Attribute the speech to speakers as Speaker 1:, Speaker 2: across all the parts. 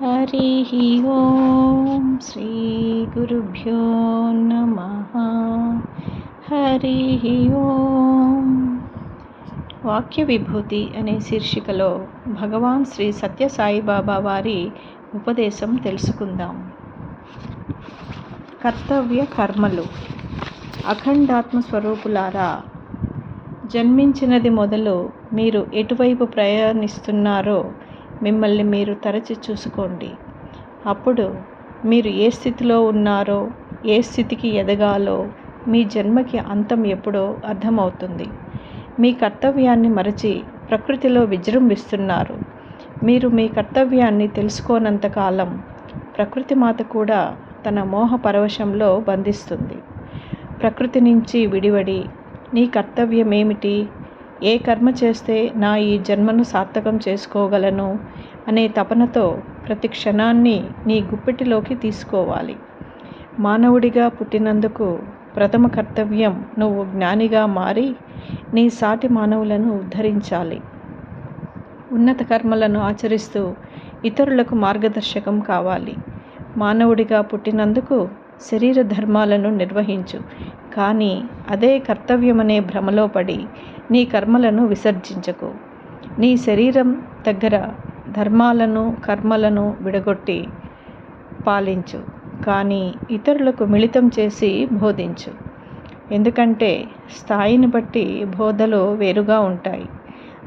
Speaker 1: హరి ఓం శ్రీ గురుభ్యో నమ హరి ఓం వాక్య విభూతి అనే శీర్షికలో భగవాన్ శ్రీ సత్యసాయిబాబా వారి ఉపదేశం తెలుసుకుందాం. కర్తవ్య కర్మలు. అఖండాత్మ స్వరూపులారా జన్మించినది మొదలు మీరు ఎటువైపు ప్రయాణిస్తున్నారో మిమ్మల్ని మీరు తరచి చూసుకోండి. అప్పుడు మీరు ఏ స్థితిలో ఉన్నారో ఏ స్థితికి ఎదగాలో మీ జన్మకి అంతం ఎప్పుడో అర్థమవుతుంది. మీ కర్తవ్యాన్ని మరచి ప్రకృతిలో విజృంభిస్తున్నారు. మీరు మీ కర్తవ్యాన్ని తెలుసుకోనంతకాలం ప్రకృతి మాత కూడా తన మోహ పరవశంలో బంధిస్తుంది. ప్రకృతి నుంచి విడివడి నీ కర్తవ్యమేమిటి? ఏ కర్మ చేస్తే నా ఈ జన్మను సార్థకం చేసుకోగలను అనే తపనతో ప్రతి క్షణాన్ని నీ గుప్పిటిలోకి తీసుకోవాలి. మానవుడిగా పుట్టినందుకు ప్రథమ కర్తవ్యం నువ్వు జ్ఞానిగా మారి నీ సాటి మానవులను ఉద్ధరించాలి. ఉన్నత కర్మలను ఆచరిస్తూ ఇతరులకు మార్గదర్శకం కావాలి. మానవుడిగా పుట్టినందుకు శరీర ధర్మాలను నిర్వహించు. కానీ అదే కర్తవ్యమనే భ్రమలో పడి నీ కర్మలను విసర్జించకు. నీ శరీరం దగ్గర ధర్మాలను కర్మలను విడగొట్టి పాలించు కానీ ఇతరులకు మిళితం చేసి బోధించు. ఎందుకంటే స్థాయిని బట్టి బోధలు వేరుగా ఉంటాయి.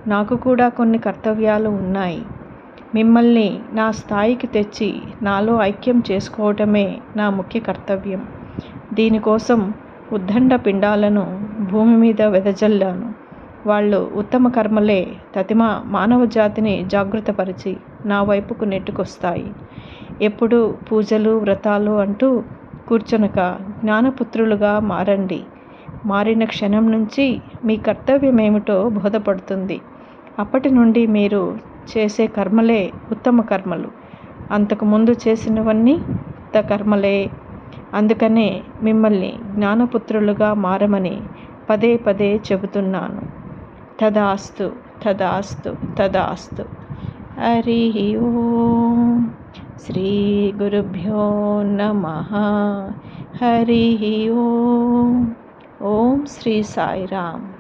Speaker 1: నాకు కూడా కొన్ని కర్తవ్యాలు ఉన్నాయి. మిమ్మల్ని నా స్థాయికి తెచ్చి నాలో ఐక్యం చేసుకోవటమే నా ముఖ్య కర్తవ్యం. దీనికోసం ఉద్దండ పిండాలను భూమి మీద వెదజల్లాను. వాళ్ళు ఉత్తమ కర్మలే తతిమ మానవ జాతిని జాగృతపరిచి నా వైపుకు నెట్టుకొస్తాయి. ఎప్పుడు పూజలు వ్రతాలు అంటూ కూర్చొనక జ్ఞానపుత్రులుగా మారండి. మారిన క్షణం నుంచి మీ కర్తవ్యం ఏమిటో బోధపడుతుంది. అప్పటి నుండి మీరు చేసే కర్మలే ఉత్తమ కర్మలు. అంతకుముందు చేసినవన్నీ ఉత్త కర్మలే అందుకనే మిమ్మల్ని జ్ఞానపుత్రులుగా మారమని పదే పదే చెబుతున్నాను. తదాస్తు తదాస్తు తదాస్తు. హరి ఓం శ్రీ గురుభ్యో నమ. హరి ఓం. ఓం శ్రీ సాయిరామ్.